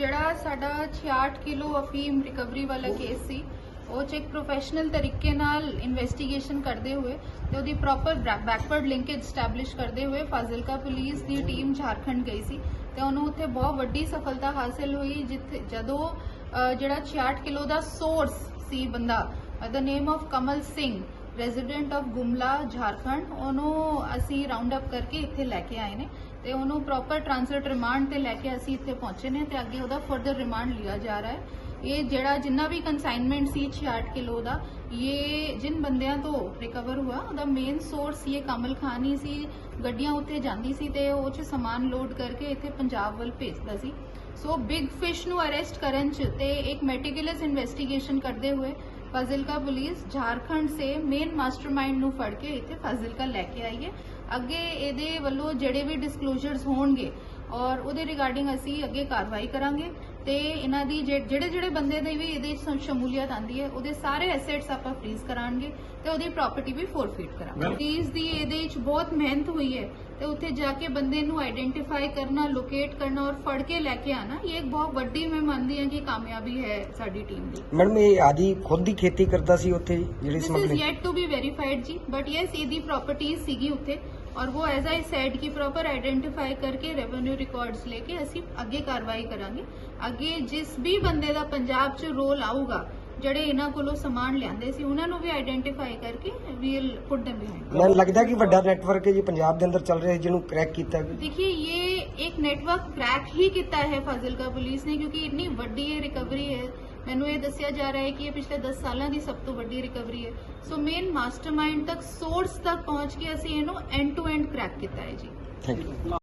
ਜਿਹੜਾ ਸਾਡਾ 66 ਕਿਲੋ ਅਫੀਮ ਰਿਕਵਰੀ ਵਾਲਾ ਕੇਸ ਸੀ ਉਹ 'ਚ ਇੱਕ ਪ੍ਰੋਫੈਸ਼ਨਲ ਤਰੀਕੇ ਨਾਲ ਇਨਵੈਸਟੀਗੇਸ਼ਨ ਕਰਦੇ ਹੋਏ ਤੇ ਉਹਦੀ ਪ੍ਰੋਪਰ ਬੈਕਵਰਡ ਲਿੰਕੇਜ ਸਟੈਬਲਿਸ਼ ਕਰਦੇ ਹੋਏ ਫਾਜ਼ਿਲਕਾ ਪੁਲਿਸ ਦੀ ਟੀਮ ਝਾਰਖੰਡ ਗਈ ਸੀ ਤੇ ਉਹਨੂੰ ਉੱਥੇ ਬਹੁਤ ਵੱਡੀ ਸਫਲਤਾ ਹਾਸਲ ਹੋਈ ਜਿੱਥੇ ਜਦੋਂ ਜਿਹੜਾ 66 ਕਿਲੋ ਦਾ ਸੋਰਸ ਸੀ ਬੰਦਾ ਦਾ name of Kamal Singh resident of Gumla Jharkhand ਉਹਨੂੰ ਅਸੀਂ ਰਾਉਂਡ ਅਪ ਕਰਕੇ ਇੱਥੇ ਲੈ ਕੇ ਆਏ ਨੇ ਤੇ ਉਹਨੂੰ ਪ੍ਰੋਪਰ ਟ੍ਰਾਂਜ਼ਿਟ ਰਿਮਾਂਡ ਤੇ ਲੈ ਕੇ ਅਸੀਂ ਇੱਥੇ ਪਹੁੰਚੇ ਨੇ ਤੇ ਅੱਗੇ ਉਹਦਾ ਫਰਦਰ ਰਿਮਾਂਡ ਲਿਆ ਜਾ ਰਿਹਾ ਹੈ। ਇਹ ਜਿਹੜਾ ਜਿੰਨਾ ਵੀ ਕੰਸਾਈਨਮੈਂਟ ਸੀ 66 ਕਿਲੋ ਦਾ, ਇਹ ਜਿਨ ਬੰਦਿਆਂ ਤੋਂ ਰਿਕਵਰ ਹੋਇਆ, ਉਹਦਾ ਮੇਨ ਸੋਰਸ ਇਹ ਕਮਲ ਖਾਨ ਹੀ ਸੀ, ਗੱਡੀਆਂ ਉੱਥੇ ਜਾਂਦੀ ਸੀ ਤੇ ਉਹ ਚ ਸਮਾਨ ਲੋਡ ਕਰਕੇ ਇੱਥੇ ਪੰਜਾਬ ਵੱਲ ਭੇਜਦਾ ਸੀ। ਸੋ ਬਿਗ ਫਿਸ਼ ਨੂੰ ਅਰੈਸਟ ਕਰਨ ਚ ਤੇ ਇੱਕ ਮੈਟੀਕੂਲਸ ਇਨਵੈਸਟੀਗੇਸ਼ਨ ਕਰਦੇ ਹੋਏ ਫਾਜ਼ਿਲਕਾ ਪੁਲਿਸ ਝਾਰਖੰਡ ਸੇ ਮੇਨ ਮਾਸਟਰਮਾਈਂਡ ਨੂੰ ਫੜ ਕੇ ਇੱਥੇ ਫਾਜ਼ਿਲਕਾ ਲੈ ਕੇ ਆਈ ਹੈ। ਅੱਗੇ ਇਹਦੇ ਵੱਲੋਂ ਜਿਹੜੇ ਵੀ ਡਿਸਕਲੋਜ਼ਰਸ ਹੋਣਗੇ ਔਰ ਉਹਦੇ ਰਿਗਾਰਡਿੰਗ ਅਸੀਂ ਅੱਗੇ ਕਾਰਵਾਈ ਕਰਾਂਗੇ। ਤੇ ਇਹਨਾਂ ਦੀ ਜਿਹੜੇ ਜਿਹੜੇ ਬੰਦੇ ਦੇ ਵੀ ਇਹਦੇ ਸ਼ਮੂਲੀਅਤ ਆਂਦੀ ਹੈ ਉਹਦੇ ਸਾਰੇ ਐਸੈਟਸ ਆਪਾਂ ਫ੍ਰੀਜ਼ ਕਰਾਂਗੇ ਤੇ ਉਹਦੀ ਪ੍ਰਾਪਰਟੀ ਵੀ ਫੋਰਫੀਟ ਕਰਾਂਗੇ। ਫ੍ਰੀਜ਼ ਦੀ ਇਹਦੇ ਵਿੱਚ ਬਹੁਤ ਮਿਹਨਤ ਹੋਈ ਹੈ ਤੇ ਉੱਥੇ ਜਾ ਕੇ ਬੰਦੇ ਨੂੰ ਆਈਡੈਂਟੀਫਾਈ ਕਰਨਾ ਲੋਕੇਟ ਕਰਨਾ ਔਰ ਫੜ ਕੇ ਲੈ ਕੇ ਆਣਾ ਇਹ ਇੱਕ ਬਹੁਤ ਵੱਡੀ ਮੈਂ ਮੰਨਦੀ ਹਾਂ ਕਿ ਕਾਮਯਾਬੀ ਹੈ ਸਾਡੀ ਟੀਮ ਦੀ। ਮੈਡਮ ਇਹ ਆਦੀ ਖੁਦ ਦੀ ਖੇਤੀ ਕਰਦਾ ਸੀ ਉੱਥੇ ਜਿਹੜੀ ਸਮਗਲਿੰਗ ਇਸ ਇਜ਼ ਟੂ ਬੀ ਵੈਰੀਫਾਈਡ ਜੀ ਬਟ ਯੈਸ ਇਹਦੀ ਪ੍ਰਾਪਰਟੀ ਸੀਗੀ ਉੱਥੇ। ਔਰ ਉਹ ਐਜ਼ ਆਈ ਸੈਡ ਕਿ ਪ੍ਰੋਪਰ ਆਈਡੈਂਟੀਫਾਈ ਕਰਕੇ ਰੈਵਨਿਊ ਰਿਕਾਰਡਸ ਲੈ ਕੇ ਅਸੀਂ ਅੱਗੇ ਕਾਰਵਾਈ ਕਰਾਂਗੇ। ਅੱਗੇ ਜਿਸ ਵੀ ਬੰਦੇ ਦਾ ਪੰਜਾਬ 'ਚ ਰੋਲ ਆਊਗਾ ਜਿਹੜੇ ਇਹਨਾਂ ਕੋਲੋਂ ਸਮਾਨ ਲਿਆਂਦੇ ਸੀ ਉਹਨਾਂ ਦੇ ਅੰਦਰ ਚੱਲ ਰਿਹਾ ਜਿਹਨੂੰ ਕੀਤਾ ਨੈਟਵਰਕ ਕ੍ਰੈਕ ਹੀ ਕੀਤਾ ਹੈ ਫਾਜ਼ਿਲਕਾ ਪੁਲਿਸ ਨੇ ਕਿਉਂਕਿ ਇੰਨੀ ਵੱਡੀ ਹੈ। ਮੈਨੂੰ ਇਹ ਦੱਸਿਆ ਜਾ ਰਿਹਾ ਹੈ ਕਿ ਇਹ ਪਿਛਲੇ 10 ਸਾਲਾਂ ਦੀ ਸਭ ਤੋਂ ਵੱਡੀ ਰਿਕਵਰੀ ਹੈ। ਸੋ ਮੇਨ ਮਾਸਟਰਮਾਈਂਡ ਤੱਕ ਸੋਰਸ ਤੱਕ ਪਹੁੰਚ ਕੇ ਅਸੀਂ ਇਹਨੂੰ ਐਂਡ ਟੂ ਐਂਡ ਕ੍ਰੈਕ ਕੀਤਾ ਹੈ ਜੀ। Thank you